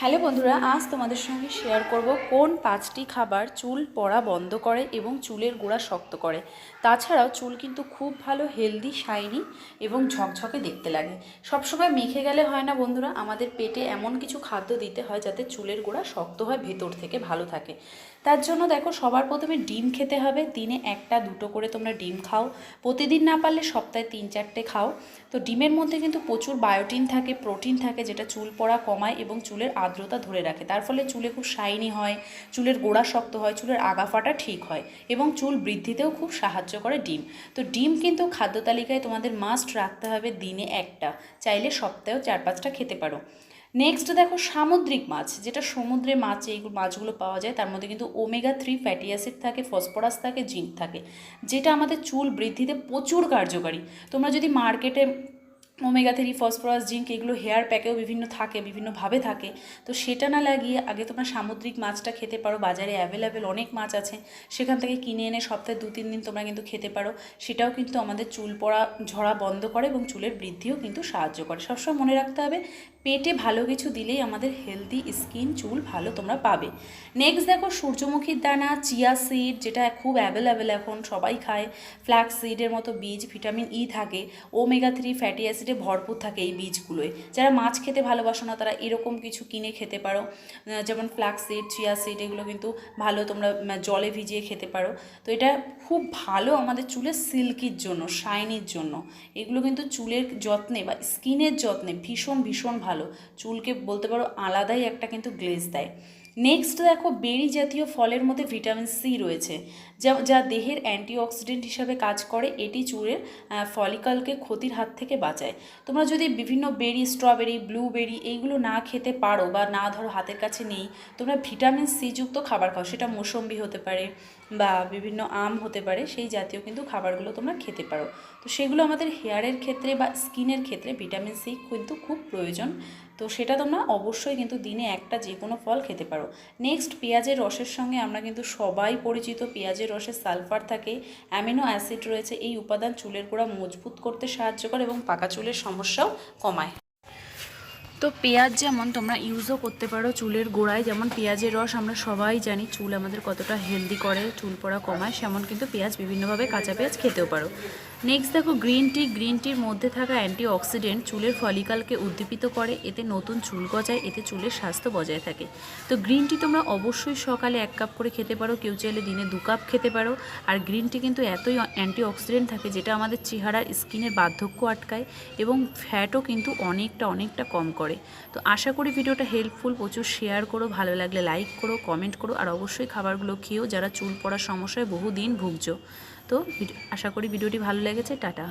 Hello বন্ধুরা, আজ তোমাদের সঙ্গে শেয়ার করব কোন পাঁচটি খাবার চুল পড়া বন্ধ করে এবং চুলের গোড়া শক্ত করে। তাছাড়াও চুল কিন্তু খুব ভালো হেলদি শাইনি এবং ঝকঝকে দেখতে লাগে। সবসময় মেখে গেলে হয় না বন্ধুরা, আমাদের পেটে এমন কিছু খাদ্য দিতে হয় যাতে চুলের গোড়া শক্ত হয়, ভেতর থেকে ভালো থাকে। তার জন্য দেখো, সবার প্রথমে ডিম খেতে হবে। দিনে একটা, দুটো করে তোমরা ডিম খাও। প্রতিদিন না পারলে সপ্তাহে তিন, চারটে খাও। তো ডিমের মধ্যে কিন্তু প্রচুর বায়োটিন থাকে প্রোটিন থাকে, যেটা চুল পড়া কমায় এবং চুলের আর্দ্রতা ধরে রাখে। তার ফলে চুলে খুব শাইনি হয়, চুলের গোড়া শক্ত হয়, চুলের আগা ফাটা ঠিক হয় এবং চুল বৃদ্ধিতেও খুব সাহায্য করে ডিম। তো ডিম কিন্তু খাদ্য তালিকায় তোমাদের মাস্ট রাখতে হবে দিনে একটা। চাইলে সপ্তাহেও চার পাঁচটা খেতে পারো। নেক্সট দেখো সামুদ্রিক মাছ, যেটা সমুদ্রে মাছ, এই মাছগুলো পাওয়া যায়, তার মধ্যে কিন্তু ওমেগা থ্রি ফ্যাটি অ্যাসিড থাকে ফসফরাস থাকে জিঙ্ক থাকে, যেটা আমাদের চুল বৃদ্ধিতে প্রচুর কার্যকারী। তোমরা যদি মার্কেটে ওমেগা থ্রি ফসফরাস জিঙ্ক এগুলো হেয়ার প্যাকেও বিভিন্ন থাকে, বিভিন্নভাবে থাকে। তো সেটা না লাগিয়ে আগে তোমরা সামুদ্রিক মাছটা খেতে পারো, বাজারে অ্যাভেলেবেল অনেক মাছ আছে। সেখান থেকে কিনে এনে সপ্তাহে দু তিন দিন তোমরা কিন্তু খেতে পারো। সেটাও কিন্তু আমাদের চুল পড়া, ঝরা বন্ধ করে এবং চুলের বৃদ্ধিও কিন্তু সাহায্য করে। সবসময় মনে রাখতে হবে, পেটে ভালো কিছু দিলেই আমাদের হেলদি স্কিন চুল ভালো তোমরা পাবে। নেক্সট দেখো সূর্যমুখীর দানা চিয়া সিড যেটা খুব অ্যাভেলেবেল এখন, সবাই খায়। ফ্ল্যাক্স সিডের মতো বীজ ভিটামিন ই থাকে। ওমেগা থ্রি ফ্যাটি অ্যাসিডে ভরপুর থাকে এই বীজগুলোয় যারা মাছ খেতে ভালোবাসো না, তারা এরকম কিছু কিনে খেতে পারো। যেমন ফ্ল্যাক্স সিড চিয়া সিড এগুলো কিন্তু ভালো তোমরা জলে ভিজিয়ে খেতে পারো। তো এটা খুব ভালো আমাদের চুলের সিল্কির জন্য, শাইনির জন্য। এগুলো কিন্তু চুলের যত্নে বা স্কিনের যত্নে ভীষণ ভীষণ ভালো। চুলকে বলতে পারো আলাদাই একটা কিন্তু গ্লেজ দেয়। নেক্সট দেখো, বেরি জাতীয় ফলের মধ্যে ভিটামিন সি রয়েছে। যা যা দেহের অ্যান্টিঅক্সিডেন্ট হিসাবে কাজ করে, এটি চুলের ফলিকালকে ক্ষতির হাত থেকে বাঁচায়। তোমরা যদি বিভিন্ন বেরি স্ট্রবেরি ব্লুবেরি এইগুলো না খেতে পারো বা না ধরো হাতের কাছে নেই, তোমরা ভিটামিন সি যুক্ত খাবার খাও, সেটা মৌসম্বি হতে পারে। বা বিভিন্ন আম হতে পারে, সেই জাতীয় কিন্তু খাবারগুলো তোমরা খেতে পারো। তো সেগুলো আমাদের হেয়ারের ক্ষেত্রে বা স্কিনের ক্ষেত্রে ভিটামিন সি কিন্তু খুব প্রয়োজন। তো সেটা তোমরা অবশ্যই কিন্তু দিনে একটা যে কোনো ফল খেতে পারো। নেক্সট পেঁয়াজের রসের সঙ্গে আমরা কিন্তু সবাই পরিচিত, পেঁয়াজের রসে সালফার থাকে অ্যামিনো অ্যাসিড রয়েছে, এই উপাদান চুলের গোড়া মজবুত করতে সাহায্য করে এবং পাকা চুলের সমস্যাও কমায়। তো পেঁয়াজ যেমন তোমরা ইউজও করতে পারো, চুলের গোড়ায় যেমন পেঁয়াজের রস আমরা সবাই জানি চুল আমাদের কতটা হেলদি করে, চুল পড়া কমায়, সেমন কিন্তু পেঁয়াজ বিভিন্নভাবে কাঁচা পেঁয়াজ খেতেও পারো। নেক্সট দেখো গ্রিন টি গ্রিন টির মধ্যে থাকা অ্যান্টি অক্সিডেন্ট চুলের ফলিকালকে উদ্দীপিত করে, এতে নতুন চুল গজায়, এতে চুলের স্বাস্থ্য বজায় থাকে। তো গ্রিন টি তোমরা অবশ্যই সকালে এক কাপ করে খেতে পারো, কেউ চাইলে দিনে দু কাপ খেতে পারো। আর গ্রিন টি কিন্তু এতই অ্যান্টি অক্সিডেন্ট থাকে, যেটা আমাদের চেহারার স্কিনের বার্ধক্য আটকায় এবং ফ্যাটও কিন্তু অনেকটা অনেকটা কম করে। তো আশা করি ভিডিওটা হেল্পফুল প্রচুর শেয়ার করো, ভালো লাগলে লাইক করো কমেন্ট করো, আর অবশ্যই খাবারগুলো খেয়েও যারা চুল পড়ার সমস্যায় বহুদিন ভুগছো। তো আশা করি ভিডিওটি ভালো লেগেছে টাটা।